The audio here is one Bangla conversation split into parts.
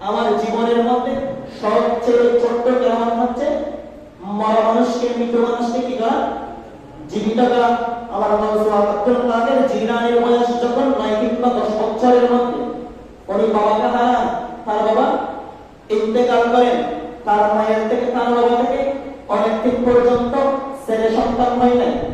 আমার জীবনের মধ্যে সবচেয়ে ছোট্ট কেমন হচ্ছে? মরা মানুষকে, মৃত মানুষকে কি করা? জীবিত করা। আমার মনসুর আব্দুল কাদের জিলানির বয়স যখন নয় কিংবা দশ বছরের মধ্যে, উনি বাবাকে হারান। তার বাবা ইন্তেকাল করেন। তার মায়ের থেকে, তার বাবা থেকে অনেকদিন পর্যন্ত ছেলে সন্তান হয় নাই।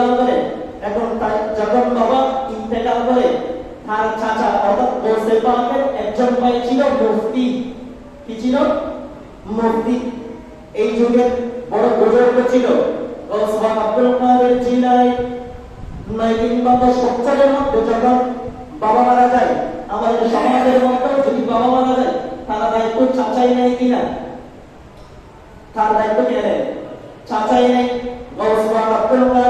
ইন্তেকাল করেন এখন যখন বাবা ইন্তেকাল করে, তার চাচা অর্থাৎ গোসে পাকের একজন ভাই ছিল মুফতি। কি ছিল? মুফতি। এই যুগের বড় বুজুর্গ ছিল। ওসমান আব্দুল কাদের জিলানী নয় কিংবা দশ মধ্যে যখন বাবা মারা যায়, আমাদের সমাজের মধ্যে যদি বাবা মারা যায়, তারা দায়িত্ব চাচাই নেই কিনা? তার দায়িত্ব কে নেয়? চাচাই নেই ওসমান আব্দুল কাদের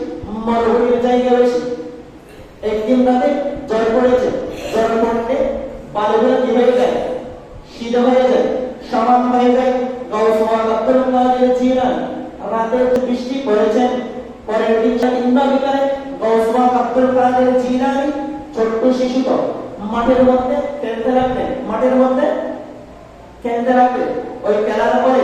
মরুভূমির জায়গা বেশি একদিন রাতে জ্বর পড়েছে জ্বর পড়তে বালুগুলো কি হয়ে যায়? শীত হয়ে যায়, সমান হয়ে যায়। রাতে বৃষ্টি পড়েছেন। পরের দিন কিংবা বিকালে গৌসমান আব্দুল কাদের জিলানি ছোট্ট শিশু তো মাঠের মধ্যে খেলতে লাগলেন মাঠের মধ্যে খেলতে লাগলেন ওই খেলার পরে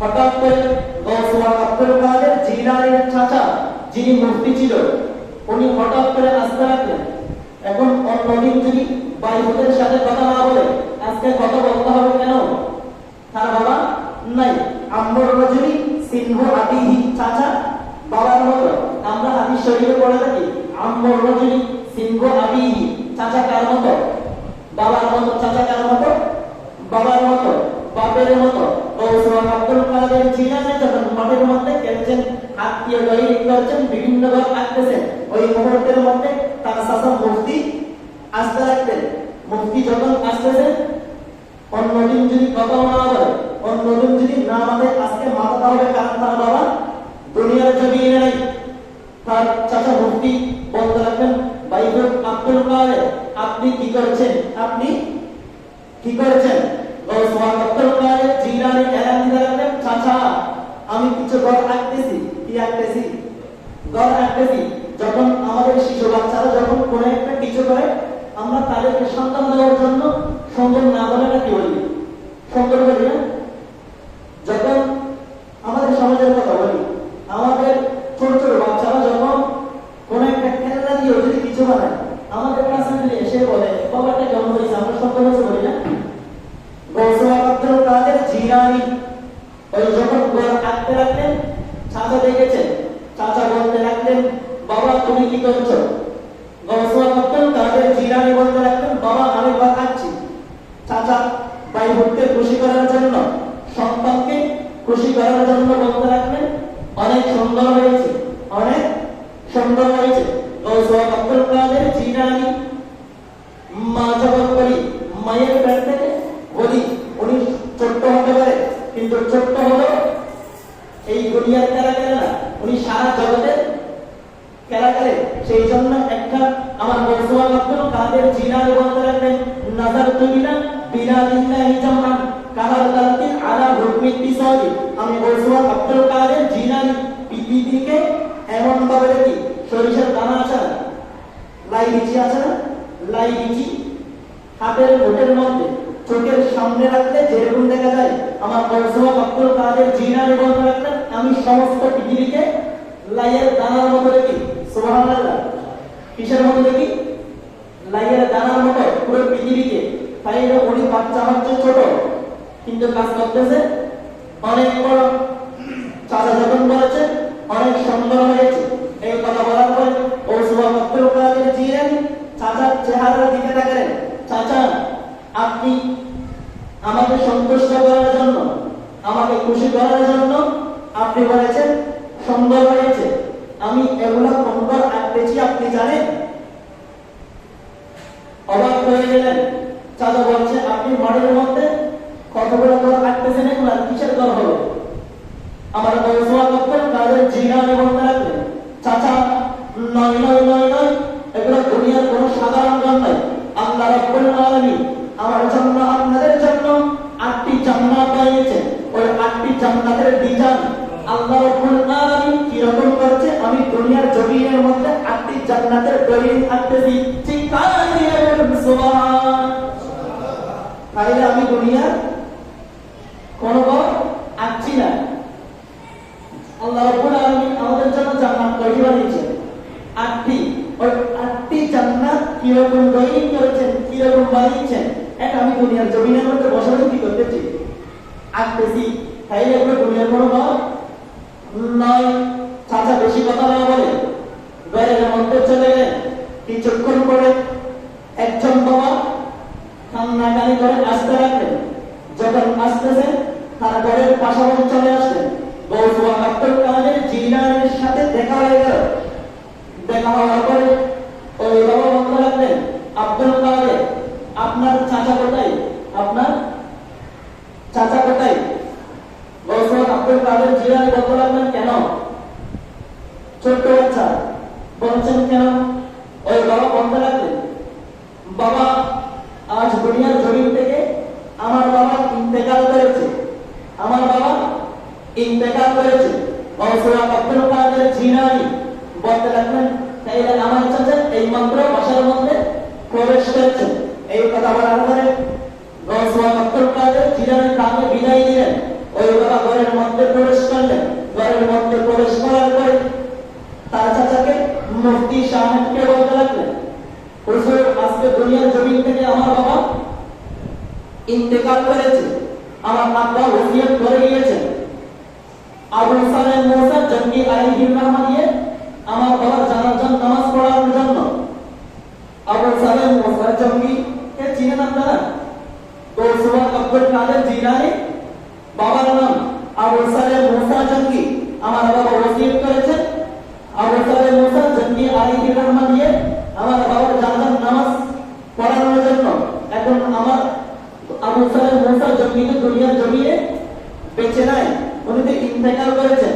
হঠাৎ করে গৌসমান আব্দুল কাদের জিলানির চাচা, যিনি মুফতি ছিল, উনি হঠাৎ করে আসতে রাখলেন। এখন অন্যদিন যদি বাইহুদের সাথে কথা না বলে, আজকে কথা বলতে হবে কেন? তার বাবা? নাই। আম্বর রজনী সিংহ আদিহি চাচা, বাবার মতো। আমরা হাদিস শরীফে পড়ে থাকি। আম্বর রজনী সিংহ আদিহি চাচা কার মতো? বাবার মতো চাচা কার মতো? বাবার মতো। বাপের মতো। মাঠের মধ্যে খেলছেন করছেন বিভিন্ন ভাবে আঁকতেছেন ওই মুহূর্তের মধ্যে তার চাচা মুফতি আসতে রাখতেন মুফতি যখন আসতেছেন অন্যদিন যদি কথা না বলে অন্যদিন যদি না আমাদের আজকে মাথাটা হবে কারণ তার বাবা দুনিয়ার জমিয়ে নাই তার চাচা মুফতি বলতে রাখবেন বাইবুল আব্দুল আপনি কি করছেন আপনি কি করেছেন? আমি কিছু ঘর আঁকতেছি কি আঁকতেছি ঘর আঁকতেছি যখন আমাদের শিশু বাচ্চারা যখন কোনো একটা কিছু করে আমরা তাদেরকে সন্তান দেওয়ার জন্য সুন্দর না বলে কি যখন আমাদের সমাজের কথা বলি আমাদের ছোট ছোট বাচ্চারা যখন কোন একটা খেলনা দিয়ে যদি কিছু বানায় আমাদের কাছে যদি এসে বলে বাবাটা কেমন হয়েছে আমরা সুন্দর হয়েছে বলি না গৌসমান আব্দুল কাদের জিলানি ওই যখন ঘর আঁকতে লাগলেন চাচা দেখেছেন চাচা বলতে লাগলেন বাবা তুমি কি করছ গৌসমান আব্দুল কাদের জিলানি বলতে লাগলেন বাবা আমি ঘর আঁকছি চাচা ভাই বোনকে খুশি করার জন্য সন্তানকে খুশি করার জন্য বন্ধ রাখবেন। অনেক সুন্দর হয়েছে সামনে রাখলে যেরকম দেখা যায়, আমার বর্তমান আব্দুল কাদের জিনার বলতে রাখলেন আমি সমস্ত পৃথিবীকে লাইয়ের দানার মতো দেখি, সুবহানাল্লাহ। কিসের মতো দেখি? লাইয়ের দানার মতো, পুরো পৃথিবীকে। তাই উনি বাচ্চা বাচ্চা ছোট, কিন্তু কাজ করতেছে। অনেক বড়। চাচা যখন বলেছে, অনেক সুন্দর হয়েছে। এই কথা বলার পরে সুবাহ আব্দুল কাদের জিলেন চাচার চেহারার দিকে তাকালেন। চাচা, আপনি আমাকে সন্তুষ্ট করার জন্য, আমাকে খুশি করার জন্য আপনি বলেছেন, সুন্দর হয়েছে। আমি এগুলা সুন্দর আঁকতেছি, আপনি জানেন? অবাক হয়ে গেলেন। চাচা বলছে, আপনি মডেলের মধ্যে কতগুলো ঘর আঁকতেছেন এগুলা? কিসের ঘর হবে আমার বয়সওয়া করতেন, তাদের জিজ্ঞাসা বলতে রাখলেন। চাচা, নয় নয় নয় নয়, এগুলো দুনিয়ার কোনো সাধারণ ঘর নয়। আল্লাহ রব্বুল আলামিন আমার জন্য আপনাদের জন্য আটটি জান্নাত বানিয়েছেন ওই আটটি জান্নাতের ডিজাইন আল্লাহ রব্বুল আলামিন কি রকম করেছে? আমি দুনিয়ার জমিনের মধ্যে আটটি জান্নাতের দলিল আঁকতেছি চিৎকার দিয়ে বলুন, সুবহান। তাহলে আমি দুনিয়ার কোন আঁকছি না। আল্লাহ রাব্বুল আলামিন আমাদের জন্য জান্নাত তৈরি বানিয়েছেন আটটি, ওই আটটি জান্নাত কীরকম তৈরি করেছেন, কীরকম বানিয়েছেন? এটা আমি দুনিয়ার জমিনের মধ্যে বসে বসে কি করতেছি আঁকতেছি তাইলে এগুলো দুনিয়ার কোনো ঘর নয়, চাচা বেশি কথা না বলে বাইরের মধ্যে চলে গেলেন। কিছুক্ষণ পরে একজন বাবা কান্নাকানি করে আসতে লাগলেন। যখন আসতেছেন, তার ঘরের পাশাপাশি চলে আসলেন। বৌসুয়া আব্দুল কাদের জিলানের সাথে দেখা হয়ে গেল। দেখা হওয়ার পরে ওই বাবা বলতে লাগলেন আব্দুল কাদের আপনার চাচা কোথায়? আপনার চাচা কোথায়? লাগলেন কেন? ছোট্ট কেন? ওই বাবা বাবা আজ দুনিয়ার থেকে আমার বাবা করেছে। আমার বাবা করেছে। আমার চাচা এই মন্ত্র বাসার মধ্যে প্রবেশ করেছে এই কথা বলার পরে ঘরের মধ্যে প্রবেশ করার পরে তার আমার বাবা ইন্তেকাল করেছে। আমার আব্বা ওসিয়ত করে গিয়েছেন। আবু সালেম মুসা জঙ্গি আলাইহির রহমান দিয়ে আমার বাবার জানাজান নামাজ পড়ানোর জন্য আবু সালেম মুসা জঙ্গি আপনারা গৌসুবা আব্দুল কাদের জিলানি বাবার নাম আবু সালেম মুসা জঙ্গি আমার বাবা ওসিয়ত করেছেন। আবু সালেম মুসা জঙ্গি আলাইহির রহমান দিয়ে আমার বাবার জানাজান নামাজ পড়ানোর জন্য। এখন আমার আবু সালেম মুসা জঙ্গিকে দুনিয়ার জমিনে বেঁচে নাই উনি তো ইন্তেকাল করেছেন।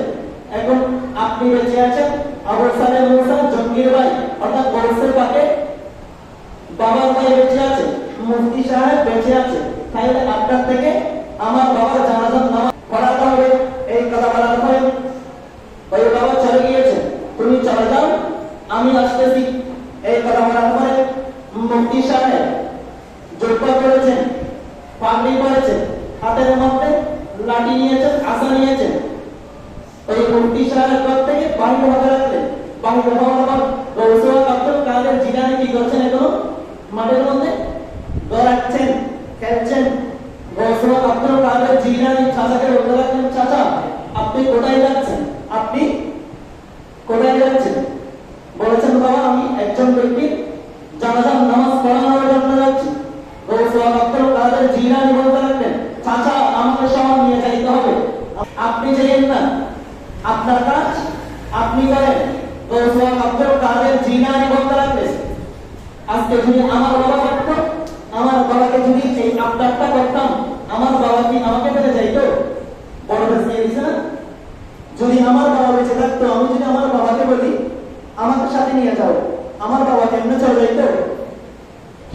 আপনার থেকে আমার বাবার জানাজান নামাজ পড়াতে হবে এই কথা বলার পরে ওই বাবা চলে গিয়েছে তুমি চলে যাও আমি আসতেছি এই কথা বলার পরে মুফতি সাহেব যোগ্য করেছেন পাগড়ি করেছেন হাতের মধ্যে লাঠি নিয়েছেন আসা নিয়েছেন ওই মুফতি সাহেবের ঘর থেকে বাহির হতে রাখলেন বাহির হওয়ার পর গৌসুয়া আব্দুল কাদের জিলানি কি করছেন এখনও মাঠের মধ্যে দৌড়াচ্ছেন খেলছেন গৌসুয়া আব্দুল কাদের জিলানি চাচাকে বলতে রাখলেন চাচা আপনি কোথায় যাচ্ছেন আপনি কোথায় যাচ্ছেন বলেছেন বাবা আমি একজন ব্যক্তির জানাজান নামাজ পড়ানোর জন্য যাচ্ছি গৌসুয়া আব্দুল কাদের জিলানি বলতে লাগলেন চাচা আমাকে সহ নিয়ে যাইতে হবে আপনি যেন না আপনার কাজ আপনি করেন গৌসুয়া আব্দুল কাদের জিলানি বলতে লাগলেন আজকে যদি আমার বাবা থাকতো বাবাকে যদি এই আবদারটা করতাম আমার বাবা কি আমাকে ফেলে যাইতো বড় বেঁচে গেছে না যদি আমার বাবা বেঁচে থাকতো আমি যদি আমার বাবাকে বলি আমাকে সাথে নিয়ে যাও আমার বাবা কেমনে চলে যাইতো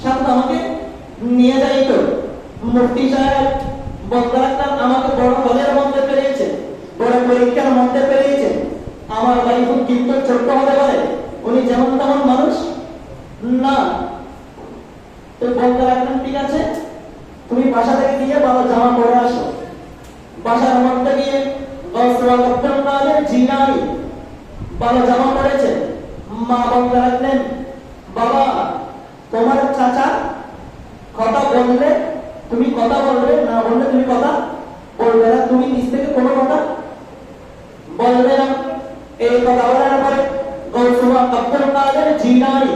সাথে আমাকে নিয়ে যাইতো মুফতি সাহেব বলতে রাখতাম আমাকে বড় হলের মধ্যে পেরিয়েছে বড় পরীক্ষার মধ্যে পেরিয়েছে আমার ভাই খুব কিন্তু ছোট্ট হতে পারে উনি যেমন তেমন মানুষ না তো বলতে রাখলাম, ঠিক আছে? তুমি বাসা থেকে গিয়ে ভালো জামা পরে আসো। বাসার মধ্যে গিয়ে জিনাই ভালো জামা পড়েছে মা বলতে রাখলেন। বাবা, তোমার চাচা কথা বললে তুমি কথা বলবে, না বললে তুমি কথা বলবে না। তুমি নিজ থেকে কোনো কথা বলবে না। এই কথা বলার পরে গৌসুমা আব্দুল কাদের জিনাই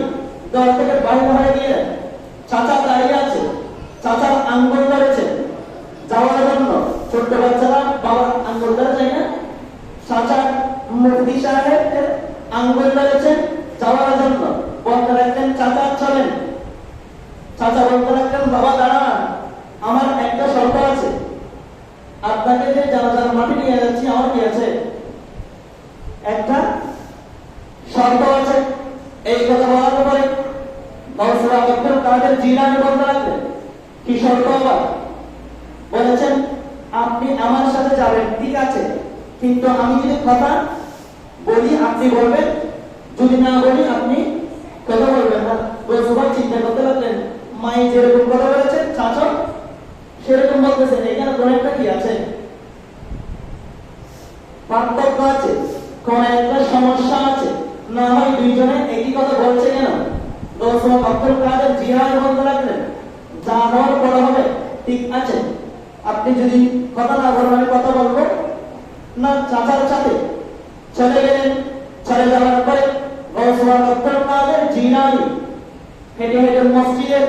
দল থেকে বাইরে হয়ে গিয়ে চাচা দাঁড়িয়ে আছে, চাচার আঙ্গুল ধরেছে। যাওয়ার জন্য ছোট্ট বাচ্চারা বাবার আঙ্গুল ধরে যায় না? চাচার মুফতি সাহেব আঙ্গুল ধরেছে যাওয়ার জন্য। বলতে রাখলেন চাচা, চলেন। চাচা বলতে রাখলেন বাবা, দাঁড়ান, আমার একটা শর্ত আছে। আপনাকে যে জানাজার মাটি নিয়ে যাচ্ছি, আমার কি আছে? একটা শর্ত আছে। এই কথা বলার পরে লাগলেন কি শর্ত আবার? বলেছেন, আপনি আমার সাথে যাবেন, ঠিক আছে। কিন্তু আমি যদি কথা বলি, আপনি বলবেন। যদি না বলি, আপনি কথা বলবেন না। চিন্তা করতে মাই যেরকম কথা বলেছেন, চাচা, সেরকম বলতেছেন। এখানে কোন কি আছে? পার্থক্য আছে। কোন একটা সমস্যা আছে। না হয় দুইজনে একই কথা বলছে কেন? জিহাদ আপনি যদি কথা না বলেন, আমি কথা বলব। না, চাচার সাথে চলে গেলেন। চলে যাওয়ার পরে গৌসম আব্দুল কাদের জিনানি হেঁটে হেঁটে মসজিদের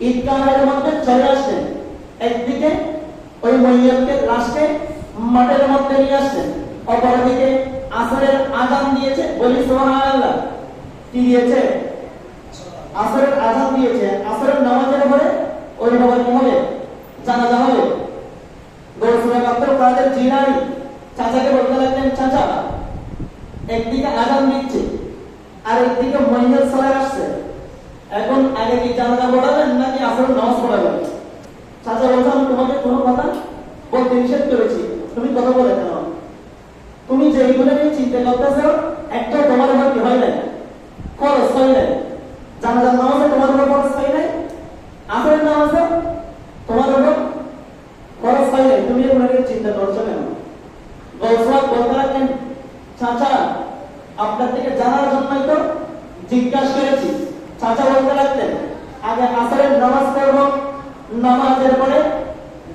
ঈদগাহের মধ্যে চলে আসলেন। একদিকে ওই মহিলাকে লাশকে মাঠের মধ্যে নিয়ে আসলেন। অপরদিকে আসরের আজান দিয়েছে, বলি সুবহানাল্লাহ। কি দিয়েছে? আসরের আজান দিয়েছে আসরের নামাজের পরে ওই বাবা কি হবে জানাজা হবে গৌসুরা আব্দুল কাদের জিলানি চাচাকে বলতে লাগলেন চাচা একদিকে আজান দিচ্ছে আর একদিকে মহিলা চলে আসছে এখন আগে কি জানাজা পড়াবেন নাকি আসরের নামাজ পড়াবেন চাচা বলছে আমি তোমাকে কোনো কথা বলতে নিষেধ করেছি তুমি কথা বলে কেন তুমি যেইগুলো নিয়ে চিন্তা করতেছ একটা তোমার উপর কি হয় নাই খরচ হয় নাই জানাজার নামাজে তোমার উপর খরচ হয় নাই আসরের নামাজে তোমার উপর খরচ হয় নাই তুমি এগুলো নিয়ে চিন্তা করছ কেন গৌসওয়াত বলতে রাখেন চাচা আপনার থেকে জানার জন্যই তো জিজ্ঞাসা করেছি চাচা বলতে লাগলেন আগে আসরের নামাজ পড়ব। নামাজের পরে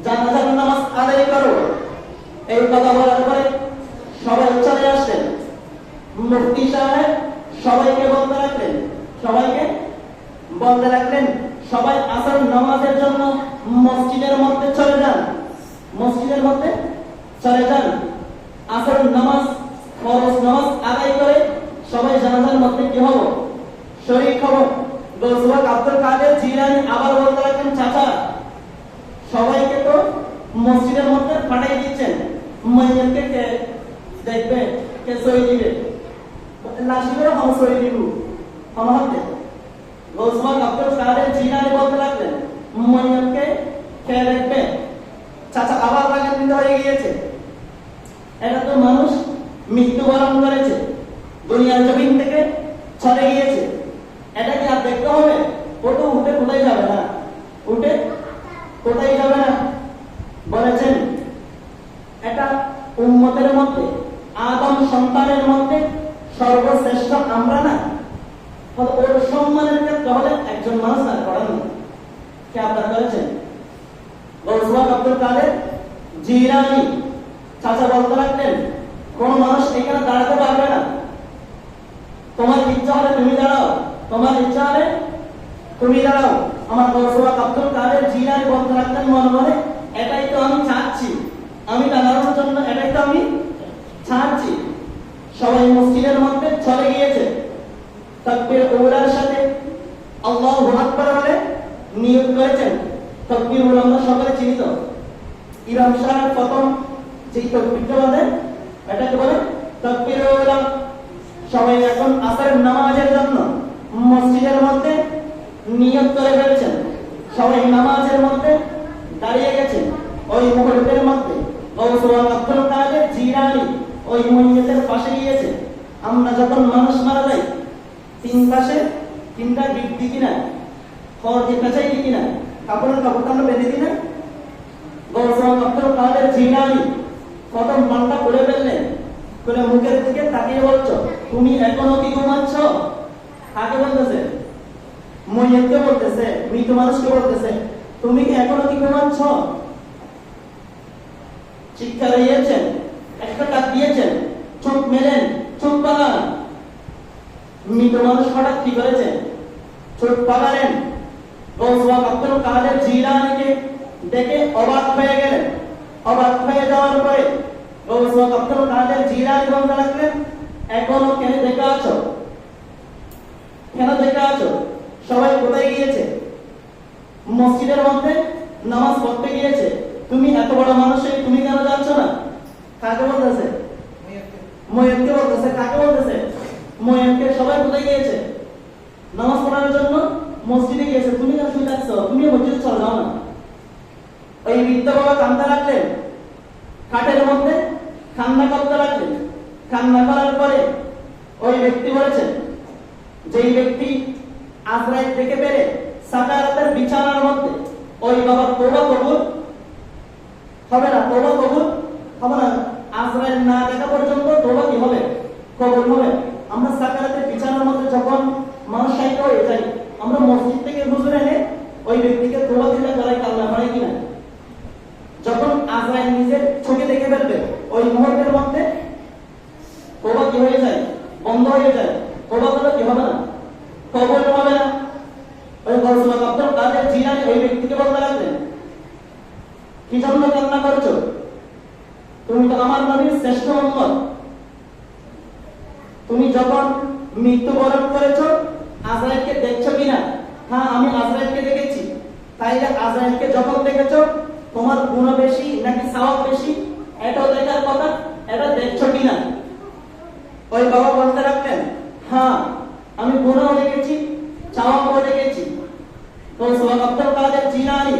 জানাজার নামাজ আদায় করো এই কথা বলার পরে সবাই চলে আসলেন। মুফতি সাহেব সবাইকে বলতে রাখলেন। সবাইকে বলতে রাখলেন। সবাই আসর নামাজের জন্য মসজিদের মধ্যে চলে যান। মসজিদের মধ্যে চলে যান। আসর নামাজ, ফরজ নামাজ আদায় করে সবাই জানাজার মধ্যে কি হব? শরীর খবর। গৌসবাক আব্দুল কাদের জিলানি আবার বলতে রাখেন চাচা, সবাইকে তো মসজিদের মধ্যে পাঠাই দিচ্ছেন। মাইয়াকে কে দেখবে, কে সই দিবে? লাশিবের হাম সই দিব। আমাকে গৌসবাক আব্দুল কাদের জিলানি বলতে লাগলেন মাইয়াকে কে দেখবে? চাচা আবার লাগান্বিত হয়ে গিয়েছে। এটা তো মানুষ মৃত্যুবরণ করেছে। দুনিয়ার জমিন থেকে চলে গিয়েছে এটা কি আর দেখতে হবে ও তো উঠে কোথায় যাবে না উঠে কোথায় যাবে না? বলেছেন, এটা উম্মতের মধ্যে, আদম সন্তানের মধ্যে সর্বশ্রেষ্ঠ আমরা না। ওর সম্মানের ক্ষেত্রে হলে একজন মানুষ না করেন কে আপনারা করেছেন? গৌসবাক আব্দুল কাদের জিরানি চাচা, বলতে রাখলেন কোন মানুষ এখানে দাঁড়াতে পারবে না। তোমার ইচ্ছা হলে তুমি দাঁড়াও, তোমার ইচ্ছা হলে তুমি দাঁড়াও। আমার গৌসবাক আব্দুল কাদের জিরানি বলতে রাখলেন মনে মনে এটাই তো আমি চাচ্ছি। আমি দাঁড়ানোর জন্য এটাই তো আমি চাচ্ছি। সবাই মসজিদের মধ্যে চলে গিয়েছে। তাকবীর উলার সাথে আল্লাহু আকবার বলে নিয়োগ করেছেন। তকবিরুল আমরা সকলে চিনি তো। ইমাম সাহেব প্রথম যেই তকবিরটা বলে এটাকে বলে তকবিরুল সবাই এখন আসরের নামাজের জন্য মসজিদের মধ্যে নিয়োগ করে ফেলছেন। সবাই নামাজের মধ্যে দাঁড়িয়ে গেছেন। ওই মুহূর্তের মধ্যে ওই পাশে গিয়েছে। আমরা যখন মানুষ মারা তিন পাশে তিনটা দিক কাপড়ের বেঁধে খুলে মুখের দিকে তাকিয়ে বলছো, তুমি এখনও কি ঘুমাচ্ছ? কাকে বলতেছে মইয়তকে বলতেছে মৃত মানুষকে বলতেছে, তুমি কি এখনও কি ঘুমাচ্ছ? শিক্ষা দিয়েছেন একটা কাজ দিয়েছেন, চোখ মেলেন, চোখ পালান মৃত মানুষ হঠাৎ কি করেছেন? চোখ গৌসওয়াক আব্দুল কাদের জিলানিকে দেখে অবাক হয়ে গেলেন। অবাক হয়ে যাওয়ার পরে গৌসওয়াক আব্দুল কাদের জিলানি বলতে লাগলেন, এখনও কেন দেখা আছো? কেন দেখা আছো? সবাই কোথায় গিয়েছে? মসজিদের মধ্যে নামাজ পড়তে গিয়েছে? তুমি এত বড় মানুষ তুমি কেন যাচ্ছ না? কাকে বলতেছে? ময়ূরকে বলতেছে, কাকে বলতেছে? ময়ূরকে সবাই কোথায় গিয়েছে? নামাজ পড়ার জন্য মসজিদে গিয়েছে। তুমি কেন শুয়ে যাচ্ছ তুমি মসজিদে চল যাও না। ওই বৃদ্ধ বাবা কান্দা রাখলেন। খাটের মধ্যে কান্না করতে লাগলেন। কান্না করার পরে ওই ব্যক্তি বলেছেন, যেই ব্যক্তি আজরাইল থেকে পেরে সাকারাতের বিছানার মধ্যে, ওই বাবা তোবা কবুল? হবে না তোবা কবুল? হবে না না দেখা পর্যন্ত তোবা কি হবে? কবুল হবে। আমরা সাকারাতের বিছানার মধ্যে যখন মানুষ হয়ে যাই আমরা মসজিদ থেকে গুজরে এনে ওই ব্যক্তিকে তোবা দিলে করাই কাল্লা হয় কিনা যখন আজরাইল নিজের চোখে দেখে ফেলবে ওই মুহূর্তের মধ্যে তোবা কি হয়ে যায় বন্ধ হয়ে যায় তোবা করলে কি হবে না কবল হবে না ওই গৌসুল আব্দুল কাদের জিলানি ওই ব্যক্তিকে বলতে লাগলেন কি জন্য কান্না করছ তুমি তো আমার নবীর শ্রেষ্ঠ উম্মত তুমি যখন মৃত্যুবরণ করেছ, আজরাইলকে দেখছ কিনা? হ্যাঁ আমি আজরাইলকে দেখেছি। তাইলে আজরাইলকে যখন দেখেছ, তোমার গুণ বেশি নাকি সাওয়াব বেশি? এটাও দেখার কথা, এটা দেখছ কিনা? ওই বাবা বলতে রাখতেন হ্যাঁ আমি গুণও দেখেছি চাওয়াও দেখেছি। তো সোহাগ আব্দুল কাদের জিলানি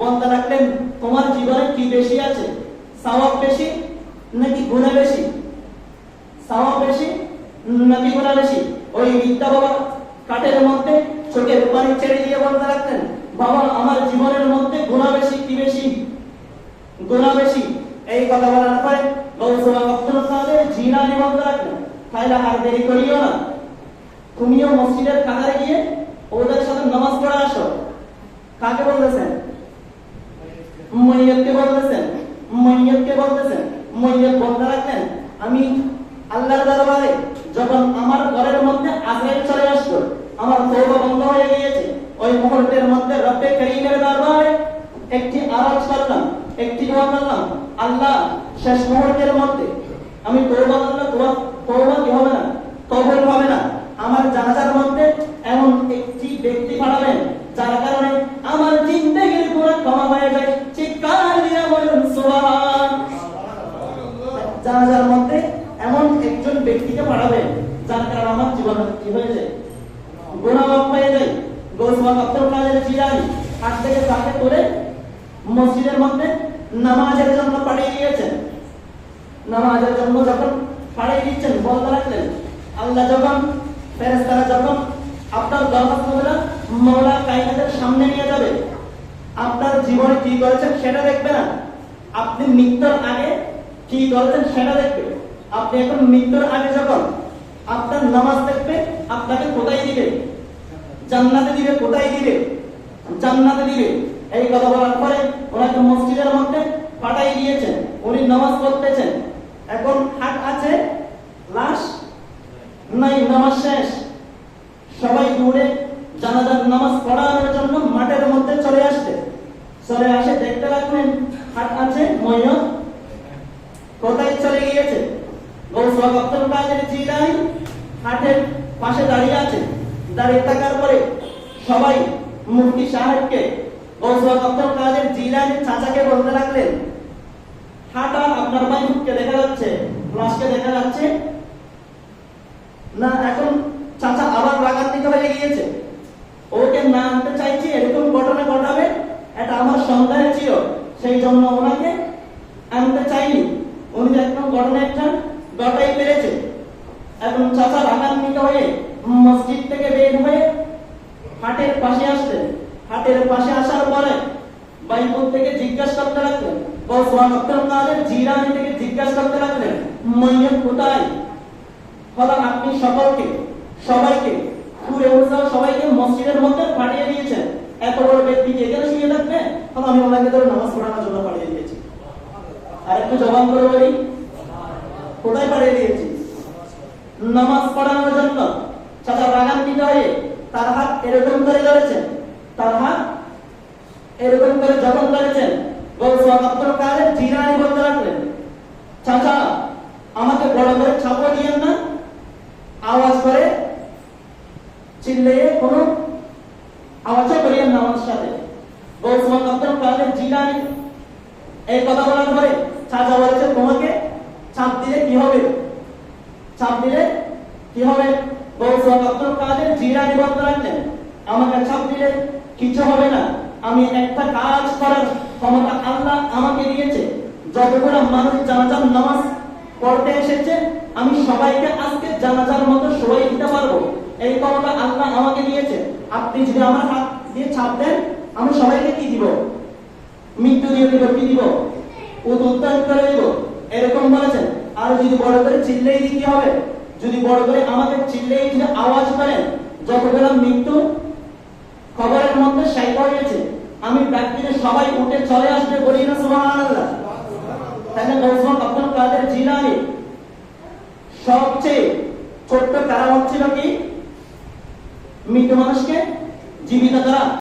বলতে রাখলেন, তোমার জীবনে কি বেশি আছে? সাওয়াব বেশি নাকি গুণ বেশি? সাওয়াব বেশি নাকি গুণ বেশি। ওই বিদ্যা বাবা কাঠের মধ্যে চোখের পানি ছেড়ে দিয়ে বলতে রাখতেন। বাবা, আমার জীবনের মধ্যে গুণা বেশি, কি বেশি? গুণা বেশি। এই কথা বলার পরে গৌসুল আব্দুল কাদের জিলানি বলতে রাখলেন তাইলে আর দেরি করিও না। তুমিও মসজিদের কাতারে গিয়ে ওদের সাথে নামাজ পড়ে আসো। কাকে বলতেছেন? মৈয়তকে বলতেছেন। মৈয়তকে বলতেছেন। মৈয়ত বলতে রাখলেন আমি আল্লাহর দরবারে যখন আমার ঘরের মধ্যে আজরাইল চলে আসলো, আমার তওবা বন্ধ হয়ে গিয়েছে। ওই মুহূর্তের মধ্যে রব্বে করিমের দরবারে একটি আওয়াজ করলাম, একটি দোয়া করলাম, আল্লাহ, শেষ মুহূর্তের মধ্যে আমি তওবা করলে তওবা কি হবে না? কবুল হবে না। আমার জানাজার মধ্যে এমন একটি ব্যক্তি পাঠাবেন, যার কারণে আমার জিন্দেগির গুনাহ ক্ষমা হয়ে যায়। চিৎকার দিয়ে বলুন, সুবহান। জানাজার মধ্যে ব্যক্তিকে পাঠাবেন যার কারণে আমার জীবন কি হয়ে হয়ে গৌসমান আব্দুল কাদের জিলানি হাত থেকে তাকে করে মসজিদের মধ্যে নামাজের জন্য পাঠিয়ে দিয়েছেন। নামাজের জন্য যখন পাঠিয়ে দিচ্ছেন বলতে রাখলেন। আল্লাহ যখন ফেরেস্তারা যখন আপনার দরখাস্তগুলা মৌলা কায়নাতের সামনে নিয়ে যাবে, আপনার জীবনে কি করেছেন সেটা দেখবে না। আপনি মৃত্যুর আগে কি করেছেন সেটা দেখবে। আপনি এখন মৃত্যুর আগে যখন আপনার নামাজ দেখবে আপনাকে কোথায় দিবে? জান্নাতে দিবে, কোথায় দিবে? জান্নাতে দিবে। এই কথা বলার পরে ওনাকে মসজিদের মধ্যে পাঠাই দিয়েছেন, উনি নামাজ পড়তেছেন। এখন হাট আছে, লাশ? নাই, নামাজ শেষ। সবাই দৌড়ে জানাজার নামাজ পড়ানোর জন্য মাঠের মধ্যে চলে আসছে। চলে আসে দেখতে লাগলেন, হাট আছে, ময়ূর। কোথায় চলে গিয়েছে? গৌসওয়াক আব্দুল কাদের জিলানি হাটের পাশে দাঁড়িয়ে আছে। দাঁড়িয়ে থাকার পরে সবাই মুফতি সাহেবকে গৌসুল আব্দুল কাদের জিলানি চাচাকে বলতে লাগলেন, হাঁটা আপনার মুখকে দেখা যাচ্ছে, লাশকে দেখা যাচ্ছে? না, এখন চাচা আবার রাগান্বিত হয়ে গিয়েছে ওকে না আনতে চাইছি এরকম ঘটনা ঘটাবে এটা আমার সন্দেহ ছিল সেই জন্য ওনাকে আনতে চাইনি উনি যে একদম ঘটনা একটা ঘটাই পেরেছে এখন চাচা রাগান্বিত হয়ে মসজিদ থেকে বের হয়ে হাটের পাশে আসলেন হাটের পাশে আসার পরে বাইপুর থেকে জিজ্ঞাসা করতে লাগলেন বসওয়ান আব্দুল কাদের জিরানি থেকে জিজ্ঞাসা করতে লাগলেন মাইয়াত কোথায় ফলে আপনি সকলকে সবাইকে পুরে উৎসাহ সবাইকে মসজিদের মধ্যে পাঠিয়ে দিয়েছেন এত বড় ব্যক্তিকে এখানে শুয়ে থাকবে ফলে আমি ওনাকে ধরে নামাজ পড়ানোর জন্য পাঠিয়ে দিয়েছি করে বলি কোথায় পাঠিয়ে দিয়েছি? নামাজ পড়ানোর জন্য। চাচা রাগান্বিত হয়ে তার হাত এরকম করে ধরেছেন। তার হাত এরকম করে করেছেন গৌসওয়ান আব্দুল কাদের জিরানি বলতে লাগলেন, চাচা, আমাকে বড় করে ছাপো দিয়েন না। আওয়াজ করে চিল্লিয়ে কোনো আওয়াজও করিয়েন না আমার সাথে। গৌসওয়ান আব্দুল জিরানি এই কথা বলার পরে চাচা বলেছে, তোমাকে চাপ দিলে কি হবে? চাপ দিলে কি হবে? কাদের জিরানি বলতে লাগলেন আমাকে চাপ দিলে কিছু হবে না। আমি একটা কাজ করার ক্ষমতা আল্লাহ আমাকে দিয়েছে। যতগুলো মানুষ জানাজার নামাজ পড়তে এসেছে, আমি সবাইকে আজকে জানাজার মতো সবাই দিতে পারব। এই ক্ষমতা আল্লাহ আমাকে দিয়েছে। আপনি যদি আমার হাত দিয়ে ছাপ দেন, আমি সবাইকে কি দিব? মৃত্যু দিয়ে কি দিব উদ্ধার করে দিব। এরকম বলেছেন। আর যদি বড় করে চিল্লেই দিতে হবে? যদি বড় করে আমাকে চিল্লেই যদি আওয়াজ করেন যতগুলো মৃত্যু, খবরের মধ্যে সাইড হয়েছে। আমি ব্যক্তিতে সবাই উঠে চলে আসবে, বলি না সুবহানাল্লাহ। তাহলে গৌসম আব্দুল কাদের জিলানি সবচেয়ে ছোট্ট কারামত ছিল কি? মৃত মানুষকে? জীবিত করা?